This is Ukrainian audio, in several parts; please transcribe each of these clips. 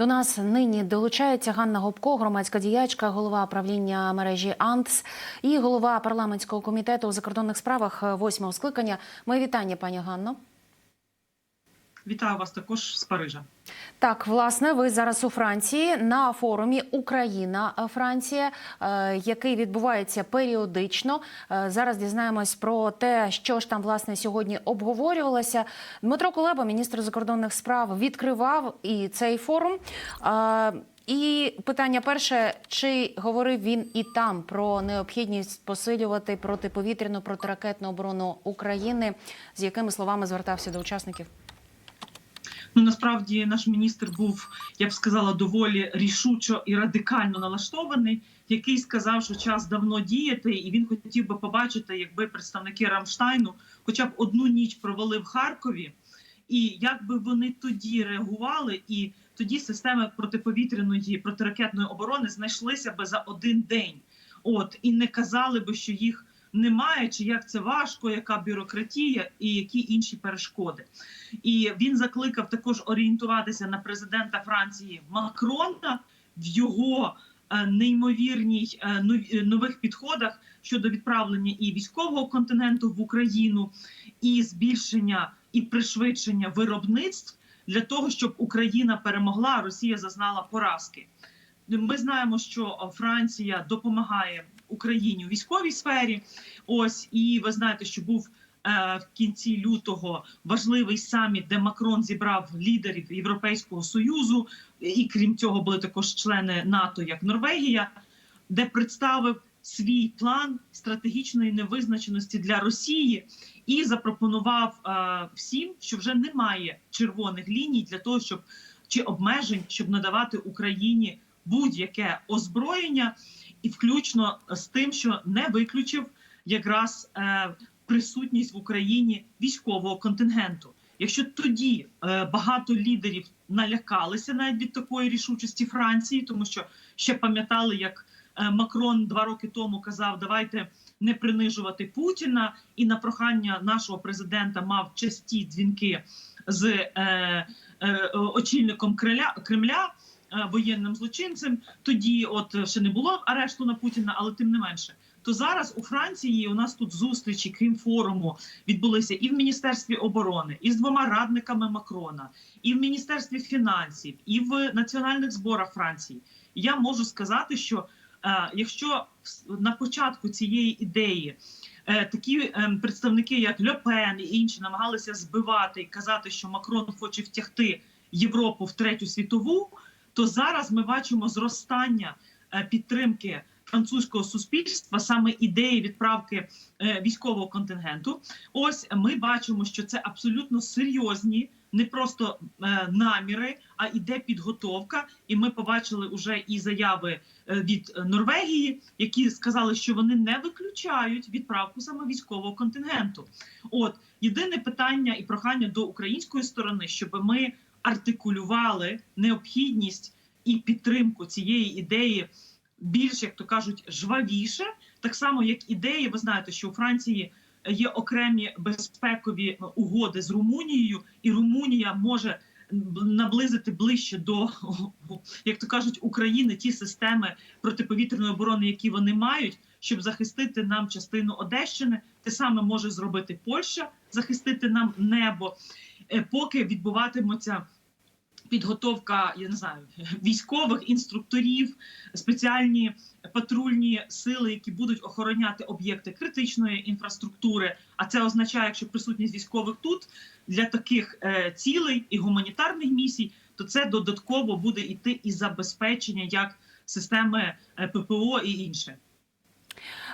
До нас нині долучається Ганна Гопко, громадська діячка, голова правління мережі АНТС і голова парламентського комітету у закордонних справах восьмого скликання. Моє вітання, пані Ганно. Вітаю вас також з Парижа. Так, власне, ви зараз у Франції на форумі Україна Франція, е, який відбувається періодично. Е, Зараз дізнаємось про те, що ж там власне сьогодні обговорювалося. Дмитро Кулеба, міністр закордонних справ, відкривав і цей форум. Е, І питання перше: чи говорив він і там про необхідність посилювати протиповітряну протиракетну оборону України? З якими словами звертався до учасників? Ну насправді наш міністр був, я б сказала, доволі рішучо і радикально налаштований, який сказав, що час давно діяти, і він хотів би побачити, якби представники Рамштайну, хоча б одну ніч провели в Харкові, і як би вони тоді реагували, і тоді системи протиповітряної протиракетної оборони знайшлися би за один день. От і не казали би, що їх немає, чи як це важко, яка бюрократія і які інші перешкоди. І він закликав також орієнтуватися на президента Франції Макрона в його е, неймовірній е, нових підходах щодо відправлення і військового континенту в Україну, і збільшення і пришвидшення виробництв для того, щоб Україна перемогла, Росія зазнала поразки. Ми знаємо, що Франція допомагає Україні у військовій сфері. Ось і ви знаєте, що був е, в кінці лютого важливий саміт, де Макрон зібрав лідерів Європейського союзу, і крім цього були також члени НАТО, як Норвегія, де представив свій план стратегічної невизначеності для Росії і запропонував е, всім, що вже немає червоних ліній для того, щоб чи обмежень, щоб надавати Україні будь-яке озброєння, і включно з тим, що не виключив якраз е, присутність в Україні військового контингенту. Якщо тоді е, багато лідерів налякалися навіть від такої рішучості Франції, тому що ще пам'ятали, як е, Макрон два роки тому казав, давайте не принижувати Путіна, і на прохання нашого президента мав часті дзвінки з очільником Кремля, воєнним злочинцем. Тоді, от ще не було арешту на Путіна, але тим не менше. То зараз у Франції у нас тут зустрічі, крім форуму, відбулися і в міністерстві оборони, і з двома радниками Макрона, і в міністерстві фінансів, і в національних зборах Франції. Я можу сказати, що е, якщо на початку цієї ідеї е, такі е, представники, як Льопен і інші, намагалися збивати і казати, що Макрон хоче втягти Європу в третю світову, то зараз ми бачимо зростання е, підтримки французького суспільства, саме ідеї відправки е, військового контингенту. Ось ми бачимо, що це абсолютно серйозні, не просто е, наміри, а іде підготовка. І ми побачили вже і заяви е, від Норвегії, які сказали, що вони не виключають відправку саме військового контингенту. От єдине питання і прохання до української сторони, щоб ми артикулювали необхідність і підтримку цієї ідеї більш, як то кажуть, жвавіше, так само як ідеї. Ви знаєте, що у Франції є окремі безпекові угоди з Румунією, і Румунія може наблизити ближче до як то кажуть України ті системи протиповітряної оборони, які вони мають, щоб захистити нам частину Одещини. Те саме може зробити Польща, захистити нам небо, поки відбуватиметься підготовка, я не знаю, військових інструкторів, спеціальні патрульні сили, які будуть охороняти об'єкти критичної інфраструктури. А це означає, якщо присутність військових тут для таких е, цілей і гуманітарних місій, то це додатково буде йти і забезпечення як системи е, ППО і інше.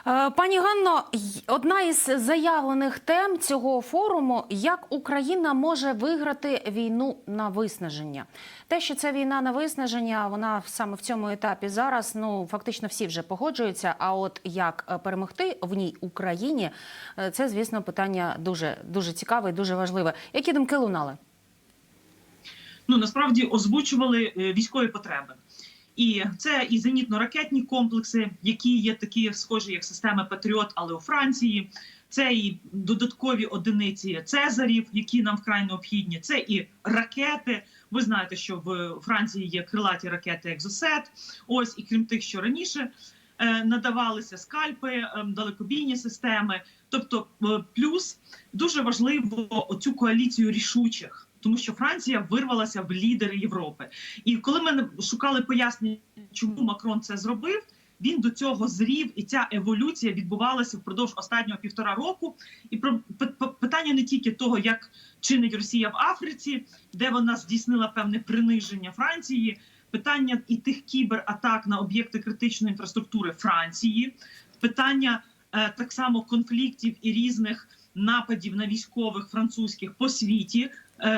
Е, Пані Ганно, одна із заявлених тем цього форуму як Україна може виграти війну на виснаження. Те, що це війна на виснаження, вона саме в цьому етапі зараз. Ну фактично всі вже погоджуються. А от як е, перемогти в ній Україні, е, це звісно питання дуже дуже цікаве і дуже важливе. Які думки лунали? ну насправді озвучували військові потреби. І це і зенітно-ракетні комплекси, які є такі схожі, як система Патріот, але у Франції. Це і додаткові одиниці Цезарів, які нам вкрай необхідні. Це і ракети. Ви знаєте, що в Франції є крилаті ракети Екзосет. Ось і крім тих, що раніше е, надавалися скальпи, е, далекобійні системи. Тобто, е, плюс дуже важливо оцю коаліцію рішучих, тому що Франція вирвалася в лідери Європи. І коли ми шукали пояснення, чому Макрон це зробив. Він до цього зрів, і ця еволюція відбувалася впродовж останнього півтора року. І про питання не тільки того, як чинить Росія в Африці, де вона здійснила певне приниження Франції, питання і тих кібератак на об'єкти критичної інфраструктури Франції, питання е, так само конфліктів і різних нападів на військових французьких по світі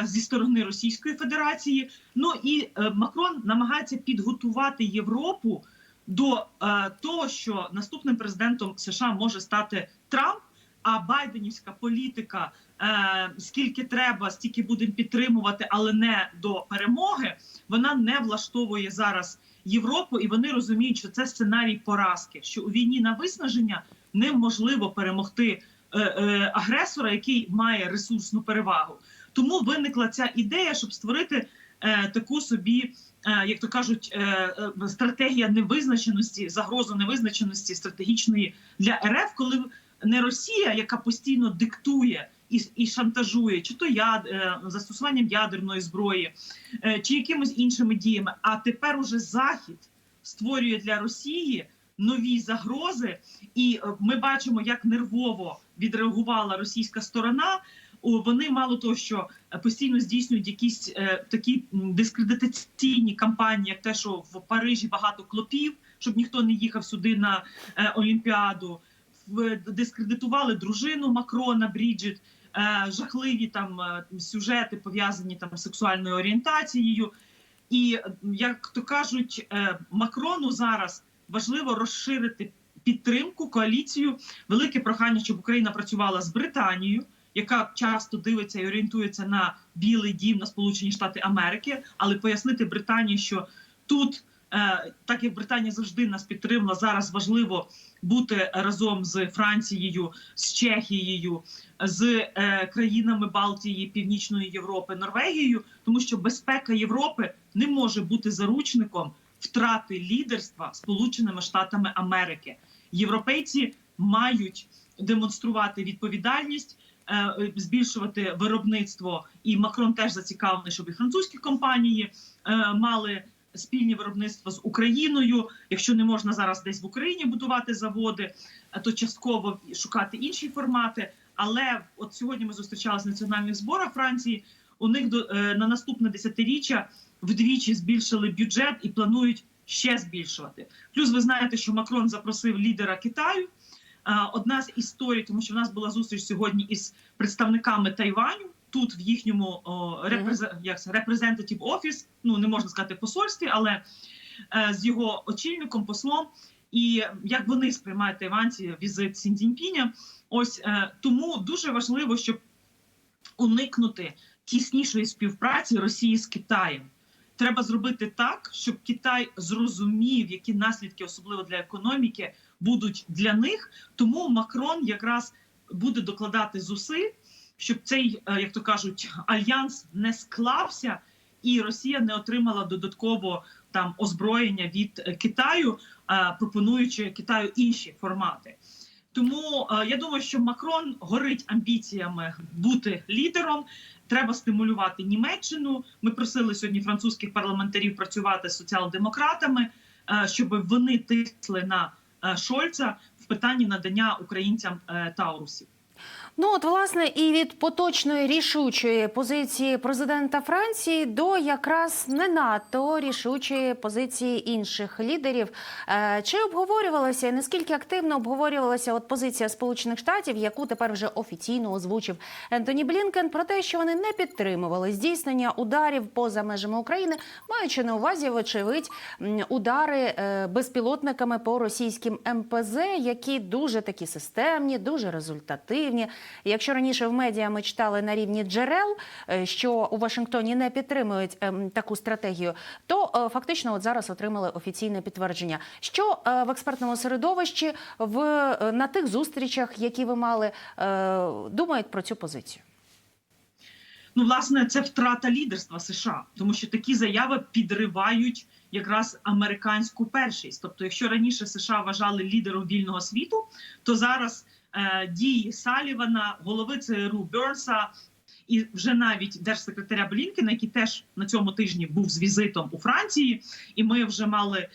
зі сторони Російської Федерації. Ну і е, Макрон намагається підготувати Європу до е, того, що наступним президентом США може стати Трамп. А Байденівська політика е, скільки треба, стільки будемо підтримувати, але не до перемоги. Вона не влаштовує зараз Європу, і вони розуміють, що це сценарій поразки. Що у війні на виснаження неможливо перемогти е, е, агресора, який має ресурсну перевагу. Тому виникла ця ідея, щоб створити е, таку собі, е, як то кажуть, е, е, стратегія невизначеності, загрозу невизначеності стратегічної для РФ, коли не Росія, яка постійно диктує і, і шантажує, чи то яд е, застосуванням ядерної зброї, е, чи якимись іншими діями. А тепер уже Захід створює для Росії нові загрози, і е, ми бачимо, як нервово відреагувала російська сторона. Вони мало того, що е, постійно здійснюють якісь е, такі дискредитаційні кампанії, як те, що в Парижі багато клопів, щоб ніхто не їхав сюди на е, Олімпіаду. Дискредитували дружину Макрона Бріджит, жахливі там сюжети пов'язані там з сексуальною орієнтацією. І як то кажуть, Макрону зараз важливо розширити підтримку, коаліцію. Велике прохання, щоб Україна працювала з Британією, яка часто дивиться і орієнтується на Білий Дім, на Сполучені Штати Америки, але пояснити Британії, що тут, е, так як Британія завжди нас підтримала, зараз важливо бути разом з Францією, з Чехією, з е, країнами Балтії, Північної Європи, Норвегією, тому що безпека Європи не може бути заручником втрати лідерства Сполученими Штатами Америки. Європейці мають демонструвати відповідальність, збільшувати виробництво. І Макрон теж зацікавлений, щоб і французькі компанії е, мали спільні виробництва з Україною. Якщо не можна зараз десь в Україні будувати заводи, е, то частково шукати інші формати. Але от сьогодні ми зустрічалися в національних зборах Франції. У них до е, на наступне десятиріччя вдвічі збільшили бюджет і планують ще збільшувати. Плюс ви знаєте, що Макрон запросив лідера Китаю. Е, Одна з історій, тому що в нас була зустріч сьогодні із представниками Тайваню. Тут в їхньому о, репрезе- як це, representative office, ну не можна сказати посольстві, але е, з його очільником, послом. І як вони сприймають тайванці візит Сіндзіньпіня. Ось е, тому дуже важливо, щоб уникнути тіснішої співпраці Росії з Китаєм. Треба зробити так, щоб Китай зрозумів, які наслідки, особливо для економіки, будуть для них. Тому Макрон якраз буде докладати зусиль, щоб цей, е, як то кажуть, альянс не склався, і Росія не отримала додатково там озброєння від е, Китаю, е, пропонуючи Китаю інші формати. Тому я думаю, що Макрон горить амбіціями бути лідером. Треба стимулювати Німеччину. Ми просили сьогодні французьких парламентарів працювати з соціал-демократами, щоб вони тисли на Шольца в питанні надання українцям е, таурусів. Ну от власне і від поточної рішучої позиції президента Франції до якраз не надто рішучої позиції інших лідерів. Е, Чи обговорювалася і наскільки активно обговорювалася от позиція Сполучених Штатів, яку тепер вже офіційно озвучив Ентоні Блінкен, про те, що вони не підтримували здійснення ударів поза межами України, маючи на увазі, вочевидь, удари е, безпілотниками по російським МПЗ, які дуже такі системні, дуже результативні. Якщо раніше в медіа ми читали на рівні джерел, е, що у Вашингтоні не підтримують ем, таку стратегію, то е, фактично от зараз отримали офіційне підтвердження. Що е, в експертному середовищі в на тих зустрічах, які ви мали, думають про цю позицію? Ну, власне, це втрата лідерства США, тому що такі заяви підривають якраз американську першість. Тобто, якщо раніше США вважали лідером вільного світу, то зараз е, дії Салівана, голови ЦРУ Бернса і вже навіть держсекретаря Блінкена, який теж на цьому тижні був з візитом у Франції, і ми вже мали е,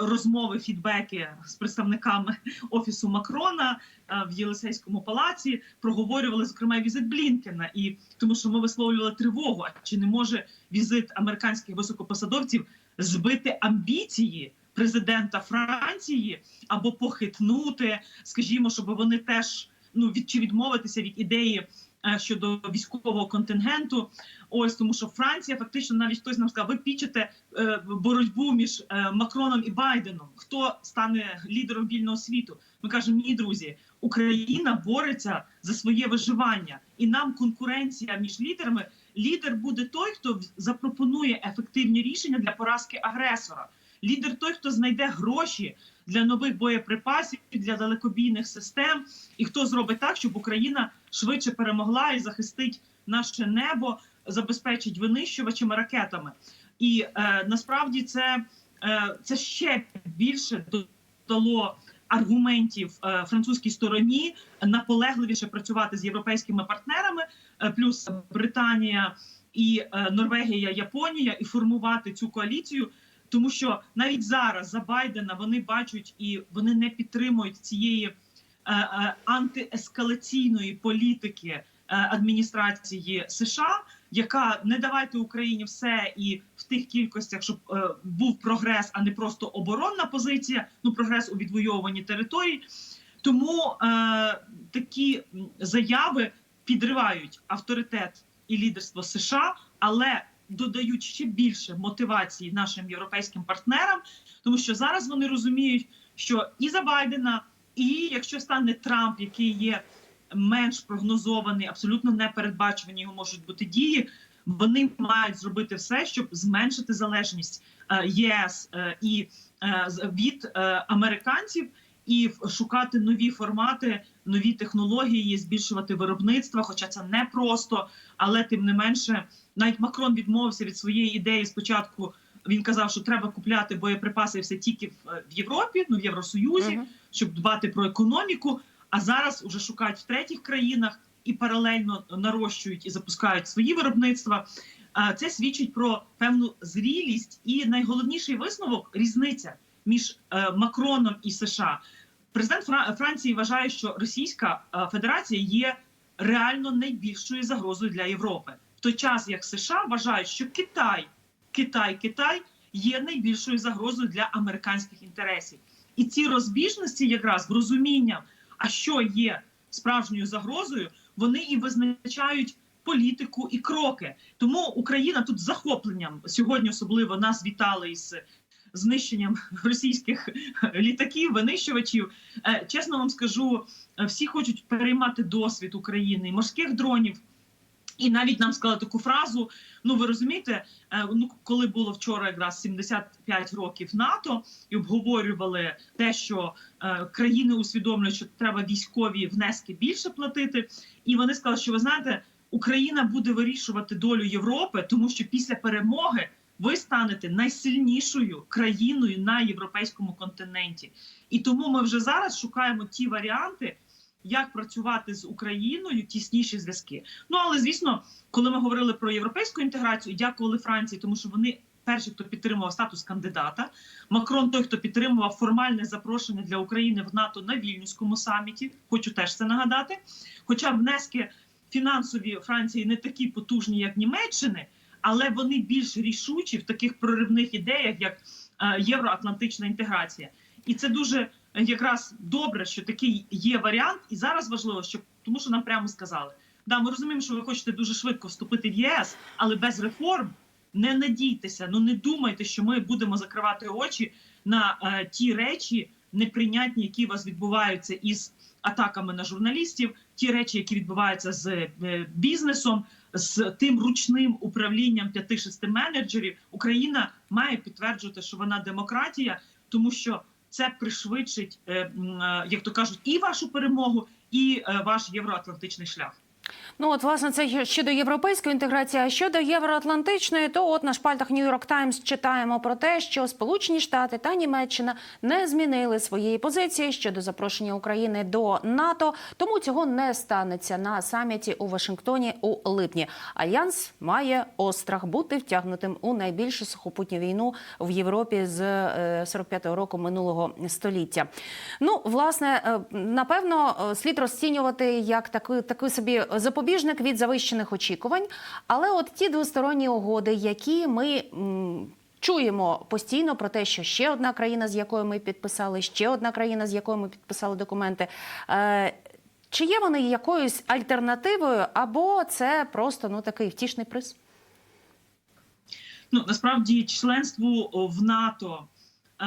розмови, фідбеки з представниками офісу Макрона е, в Єлисейському палаці. Проговорювали зокрема візит Блінкена, і тому, що ми висловлювали тривогу. Чи не може візит американських високопосадовців збити амбіції? Президента Франції або похитнути, скажімо, щоб вони теж ну від чи відмовитися від ідеї е, щодо військового контингенту. Ось тому, що Франція фактично навіть хтось нам сказав, ви пічете е, боротьбу між е, Макроном і Байденом. Хто стане лідером вільного світу? Ми кажемо, ні, друзі, Україна бореться за своє виживання, і нам конкуренція між лідерами. Лідер буде той, хто запропонує ефективні рішення для поразки агресора. Лідер той, хто знайде гроші для нових боєприпасів, для далекобійних систем, і хто зробить так, щоб Україна швидше перемогла і захистить наше небо, забезпечить винищувачами ракетами. І е, насправді це, е, це ще більше додало аргументів е, французькій стороні наполегливіше працювати з європейськими партнерами, е, плюс Британія і е, Норвегія, Японія, і формувати цю коаліцію. Тому що навіть зараз за Байдена вони бачать і вони не підтримують цієї е, е, антиескалаційної політики е, адміністрації США, яка не давайте Україні все і в тих кількостях, щоб е, був прогрес, а не просто оборонна позиція. Ну прогрес у відвоюванні територій. Тому е, такі заяви підривають авторитет і лідерство США, але додають ще більше мотивації нашим європейським партнерам, тому що зараз вони розуміють, що і за Байдена, і якщо стане Трамп, який є менш прогнозований, абсолютно непередбачувані його можуть бути дії. Вони мають зробити все, щоб зменшити залежність е, ЄС е, і е, від американців і шукати нові формати, нові технології, збільшувати виробництво. Хоча це не просто, але тим не менше, навіть Макрон відмовився від своєї ідеї. Спочатку він казав, що треба купляти боєприпаси все тільки в, Європі, ну в Євросоюзі, Мгм. щоб дбати про економіку. А зараз вже шукають в третіх країнах і паралельно нарощують і запускають свої виробництва. Це свідчить про певну зрілість, і найголовніший висновок різниця між е, Макроном і США. Президент Фра- Франції вважає, що Російська е, Федерація є реально найбільшою загрозою для Європи, в той час як США вважають, що Китай, Китай, Китай є найбільшою загрозою для американських інтересів. І ці розбіжності, якраз в розуміння, а що є справжньою загрозою, вони і визначають політику і кроки. Тому Україна тут захопленням сьогодні особливо нас вітали із знищенням російських літаків, винищувачів. Е, Чесно вам скажу, е, всі хочуть переймати досвід України, морських дронів. І навіть нам сказали таку фразу. Ну ви розумієте, е, ну коли було вчора якраз 75 років НАТО, і обговорювали те, що країни усвідомлюють, що треба військові внески більше платити. І вони сказали, що ви знаєте, Україна буде вирішувати долю Європи, тому що після перемоги ви станете найсильнішою країною на європейському континенті. І тому ми вже зараз шукаємо ті варіанти, як працювати з Україною, тісніші зв'язки. Ну але звісно, коли ми говорили про європейську інтеграцію, дякували Франції, тому що вони перші, хто підтримував статус кандидата. Макрон, той, хто підтримував формальне запрошення для України в НАТО на вільнюському саміті. Хочу теж це нагадати. Хоча внески фінансові Франції не такі потужні, як Німеччини, але вони більш рішучі в таких проривних ідеях, як е, євроатлантична інтеграція. І це дуже е, якраз добре, що такий є варіант, і зараз важливо, щоб тому, що нам прямо сказали. Да, ми розуміємо, що ви хочете дуже швидко вступити в ЄС, але без реформ не надійтеся, ну не думайте, що ми будемо закривати очі на е, ті речі неприйнятні, які у вас відбуваються із атаками на журналістів, ті речі, які відбуваються з е, бізнесом, з тим ручним управлінням 5-6 менеджерів. Україна має підтверджувати, що вона демократія, тому що це пришвидшить, е, е, як то кажуть, і вашу перемогу, і е, ваш євроатлантичний шлях. Ну от власне це щодо європейської інтеграції. А щодо євроатлантичної, то от на шпальтах York Times читаємо про те, що Сполучені Штати та Німеччина не змінили своєї позиції щодо запрошення України до НАТО. Тому цього не станеться на саміті у Вашингтоні у липні. Альянс має острах бути втягнутим у найбільшу сухопутню війну в Європі з е, 45-го року минулого століття. Ну, власне, е, напевно, е, слід розцінювати як такий, такий собі запобіжник від завищених очікувань. Але от ті двосторонні угоди, які ми. м, Чуємо постійно про те, що ще одна країна, з якою ми підписали, ще одна країна, з якою ми підписали документи. Е, чи є вони якоюсь альтернативою, або це просто ну такий втішний приз? Ну насправді членству в НАТО е,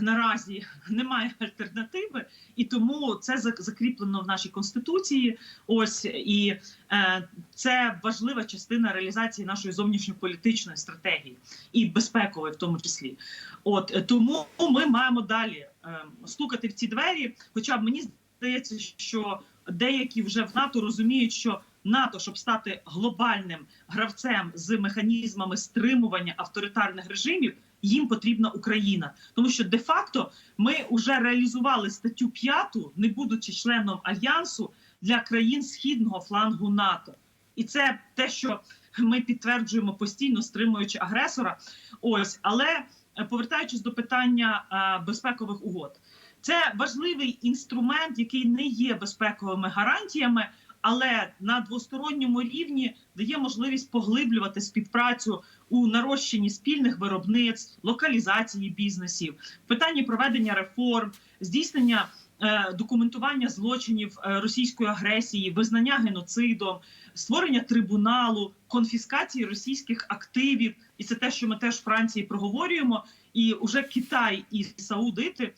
наразі немає альтернативи, і тому це зак- закріплено в нашій конституції. Ось і е, це важлива частина реалізації нашої зовнішньополітичної стратегії і безпекової, в тому числі. От тому ми маємо далі е, стукати в ці двері. Хоча мені здається, що деякі вже в НАТО розуміють, що НАТО, щоб стати глобальним гравцем з механізмами стримування авторитарних режимів, їм потрібна Україна, тому що де-факто ми вже реалізували статтю 5, не будучи членом альянсу для країн східного флангу НАТО, і це те, що ми підтверджуємо постійно, стримуючи агресора. Ось, але е, повертаючись до питання е, безпекових угод, це важливий інструмент, який не є безпековими гарантіями. Але на двосторонньому рівні дає можливість поглиблювати співпрацю у нарощенні спільних виробництв, локалізації бізнесів, питанні проведення реформ, здійснення е, документування злочинів е, російської агресії, визнання геноцидом, створення трибуналу, конфіскації російських активів, і це те, що ми теж в Франції проговорюємо. І уже Китай і Саудити е,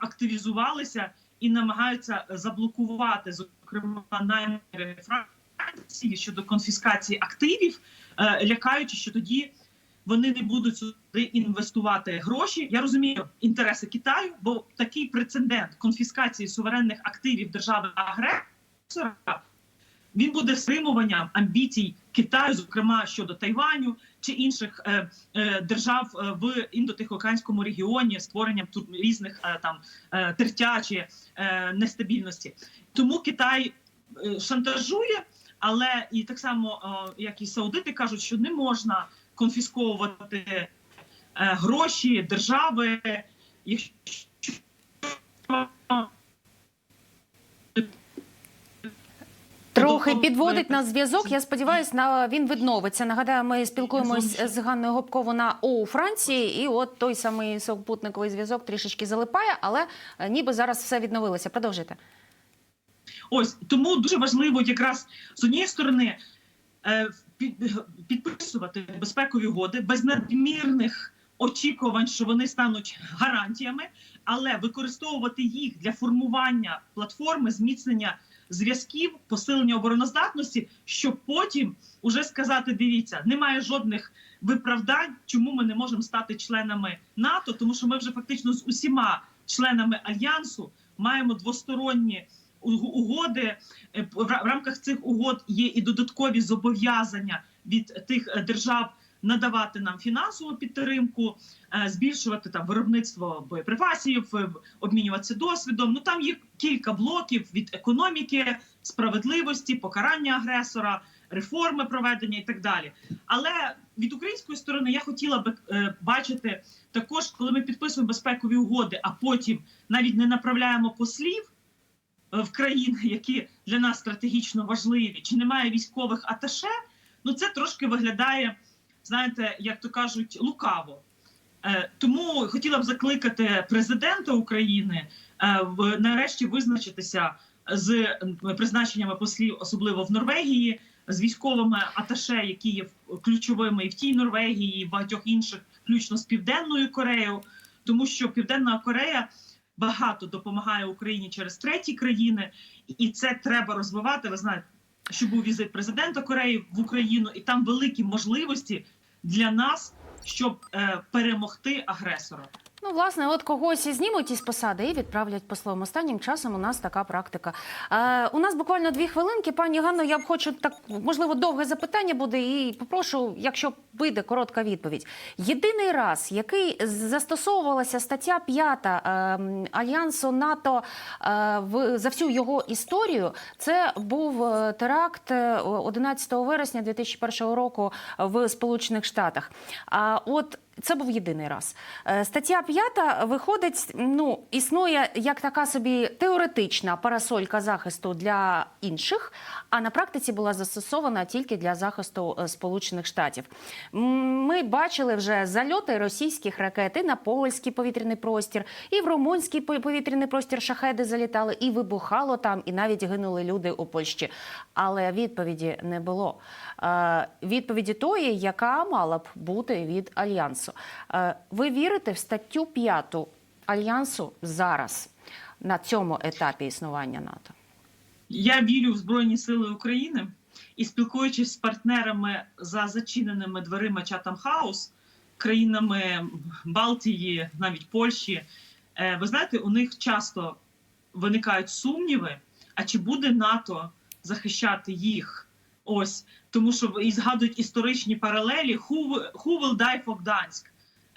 активізувалися і намагаються заблокувати зокрема наміри Франції щодо конфіскації активів, е, лякаючи, що тоді вони не будуть сюди інвестувати гроші. Я розумію інтереси Китаю, бо такий прецедент конфіскації суверенних активів держави агресора він буде стримуванням амбіцій Китаю, зокрема щодо Тайваню чи інших е, е, держав е, в індотихоокеанському регіоні, створенням тут різних е, там е, тертя чи е, нестабільності. Тому Китай е, шантажує, але і так само, е, як і саудити кажуть, що не можна конфісковувати е, гроші держави, якщо Трохи підводить нас зв'язок. Я сподіваюся, на він відновиться. Нагадаю, ми спілкуємось з Ганною Гопково на у Франції, і от той самий супутниковий зв'язок трішечки залипає, але е, ніби зараз все відновилося. Продовжуйте. Ось тому дуже важливо якраз з однієї сторони е, підписувати безпекові угоди без надмірних очікувань, що вони стануть гарантіями, але використовувати їх для формування платформи, зміцнення зв'язків, посилення обороноздатності, щоб потім уже сказати: дивіться, немає жодних виправдань, чому ми не можемо стати членами НАТО, тому що ми вже фактично з усіма членами альянсу маємо двосторонні угоди. Е, В рамках цих угод є і додаткові зобов'язання від тих е, держав надавати нам фінансову підтримку, е, збільшувати там виробництво боєприпасів, обмінюватися досвідом. Ну там є кілька блоків від економіки, справедливості, покарання агресора, реформи проведення і так далі. Але від української сторони я хотіла би е, бачити також, коли ми підписуємо безпекові угоди, а потім навіть не направляємо послів е, в країни, які для нас стратегічно важливі, чи немає військових аташе, ну це трошки виглядає, знаєте, як то кажуть, лукаво. Е, Тому хотіла б закликати президента України е, в нарешті визначитися з е, призначеннями послів, особливо в Норвегії, з військовими аташе, які є ключовими і в тій Норвегії, і в багатьох інших, включно з Південною Кореєю, тому що Південна Корея багато допомагає Україні через треті країни, і це треба розвивати. Ви знаєте, що був візит президента Кореї в Україну, і там великі можливості для нас, щоб е, перемогти агресора. Ну, власне, от когось і знімуть із посади і відправлять послом. Останнім часом у нас така практика. Е, у нас буквально дві хвилинки. Пані Ганно, я б хочу так, можливо, довге запитання буде, і попрошу, якщо вийде коротка відповідь. Єдиний раз, який застосовувалася стаття 5 е, альянсу НАТО е, в за всю його історію, це був е, теракт е, 11 вересня 2001 року в Сполучених Штатах. А от це був єдиний раз. Е, Стаття 5 виходить, ну, існує як така собі теоретична парасолька захисту для інших, а на практиці була застосована тільки для захисту е, Сполучених Штатів. Ми бачили вже зальоти російських ракет і на польський повітряний простір, і в румунський повітряний простір шахеди залітали, і вибухало там, і навіть гинули люди у Польщі. Але відповіді не було. Е, Відповіді тої, яка мала б бути від альянсу. Е, Ви вірите в статтю 5 альянсу зараз на цьому етапі існування НАТО? Я вірю в Збройні Сили України і спілкуючись з партнерами за зачиненими дверима чатам хаус, країнами Балтії, навіть Польщі, е, ви знаєте, у них часто виникають сумніви, а чи буде НАТО захищати їх? Ось тому, що і згадують історичні паралелі Who, who will die for Gdansk?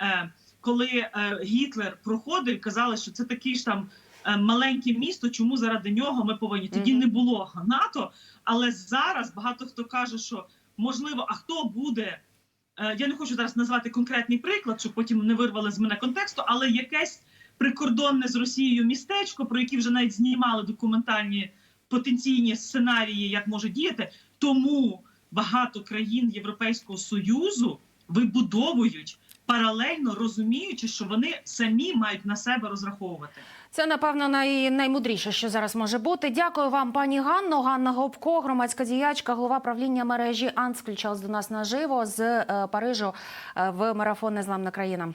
Е, коли е, Гітлер проходив, казали, що це такий ж там е, маленьке місто, чому заради нього ми повинні. Тоді Мгм. не було НАТО, але зараз багато хто каже, що можливо, а хто буде. е, Я не хочу зараз назвати конкретний приклад, щоб потім не вирвали з мене контексту, але якесь прикордонне з Росією містечко, про яке вже навіть знімали документальні потенційні сценарії, як може діяти. Тому багато країн Європейського союзу вибудовують паралельно розуміючи, що вони самі мають на себе розраховувати. Це напевно най, наймудріше, що зараз може бути. Дякую вам, пані Ганно. Ганна Гопко, громадська діячка, голова правління мережі АНС, включалась до нас наживо з е, Парижу е, в марафон Незламна країна.